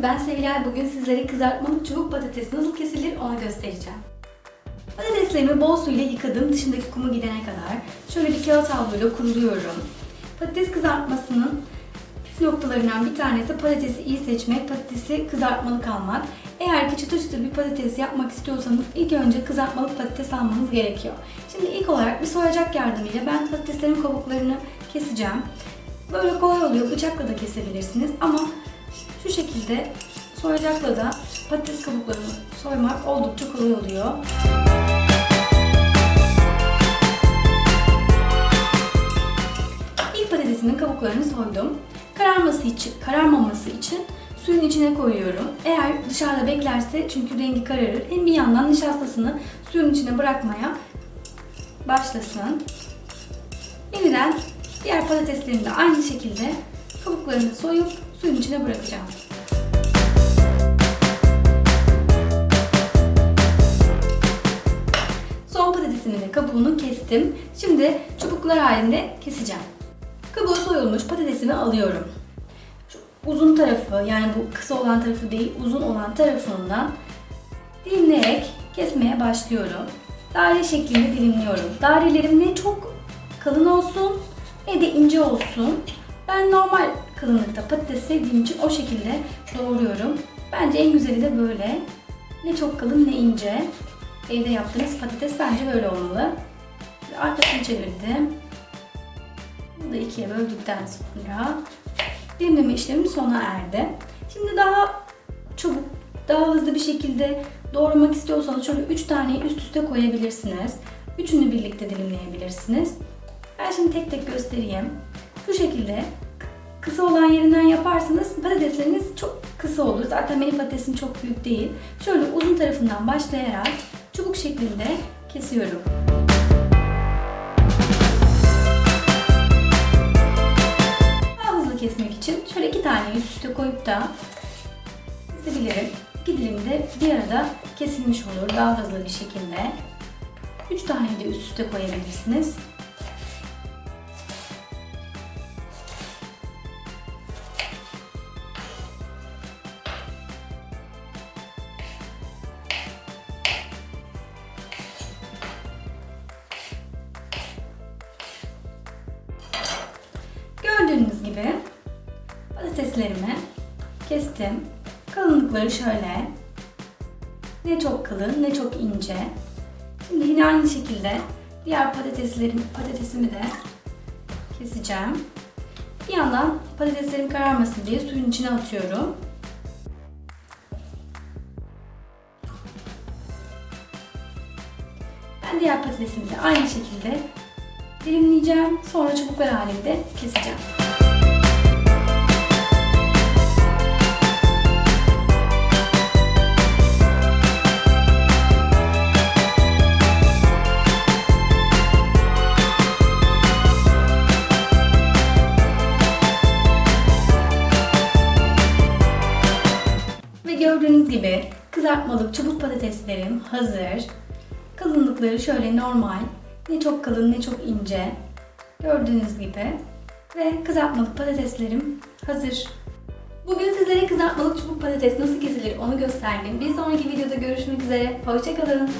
Gel bugün sizlere kızartmalık çubuk patates nasıl kesilir onu göstereceğim. Patateslerimi bol suyla yıkadım dışındaki kumu gidene kadar. Şöyle bir kağıt havluyla kuruluyorum. Patates kızartmasının püf noktalarından bir tanesi patatesi iyi seçmek, patatesi kızartmalık almak. Eğer ki çıtır çıtır bir patates yapmak istiyorsanız ilk önce kızartmalık patates almanız gerekiyor. Şimdi ilk olarak bir soyacak yardımıyla ben patateslerin kabuklarını keseceğim. Böyle kolay oluyor, bıçakla da kesebilirsiniz ama şu şekilde soyacakla da patates kabuklarını soymak oldukça kolay oluyor. İlk patatesimin kabuklarını soydum. Kararması için, kararmaması için suyun içine koyuyorum. Eğer dışarıda beklerse çünkü rengi kararır. Hem bir yandan nişastasını suyun içine bırakmaya başlasın. Yeniden diğer patateslerini de aynı şekilde kabuklarını soyup suyun içine bırakacağım. Son patatesini de kabuğunu kestim. Şimdi çubuklar halinde keseceğim. Kabuğu soyulmuş patatesimi alıyorum. Şu uzun tarafı yani bu kısa olan tarafı değil uzun olan tarafından dilimleyerek kesmeye başlıyorum. Daire şeklinde dilimliyorum. Dairelerim ne çok kalın olsun ne de ince olsun. Ben normal kalınlıkta patates sevdiğim için o şekilde doğruyorum. Bence en güzeli de böyle. Ne çok kalın ne ince. Evde yaptığınız patates bence böyle olmalı. Arkasını çevirdim. Bunu da ikiye böldükten sonra dilimleme işlemi sona erdi. Şimdi daha çabuk, daha hızlı bir şekilde doğramak istiyorsanız şöyle 3 taneyi üst üste koyabilirsiniz. Üçünü birlikte dilimleyebilirsiniz. Ben şimdi tek tek göstereyim. Şu şekilde kısa olan yerinden yaparsanız patatesleriniz çok kısa olur. Zaten benim patatesim çok büyük değil. Şöyle uzun tarafından başlayarak çubuk şeklinde kesiyorum. Daha hızlı kesmek için şöyle iki tane üst üste koyup da kesebilirim. İki dilim bir arada kesilmiş olur daha hızlı bir şekilde. Üç tane de üst üste koyabilirsiniz. Gibi patateslerimi kestim. Kalınlıkları şöyle. Ne çok kalın ne çok ince. Şimdi yine aynı şekilde diğer patateslerim, patatesimi de keseceğim. Bir yandan patateslerim kararmasın diye suyun içine atıyorum. Ben diğer patatesimi de aynı şekilde dilimleyeceğim. Sonra çubuklar halinde keseceğim. Gördüğünüz gibi kızartmalık çubuk patateslerim hazır. Kalınlıkları şöyle normal. Ne çok kalın ne çok ince. Gördüğünüz gibi. Ve kızartmalık patateslerim hazır. Bugün sizlere kızartmalık çubuk patates nasıl kesilir onu gösterdim. Bir sonraki videoda görüşmek üzere. Hoşçakalın.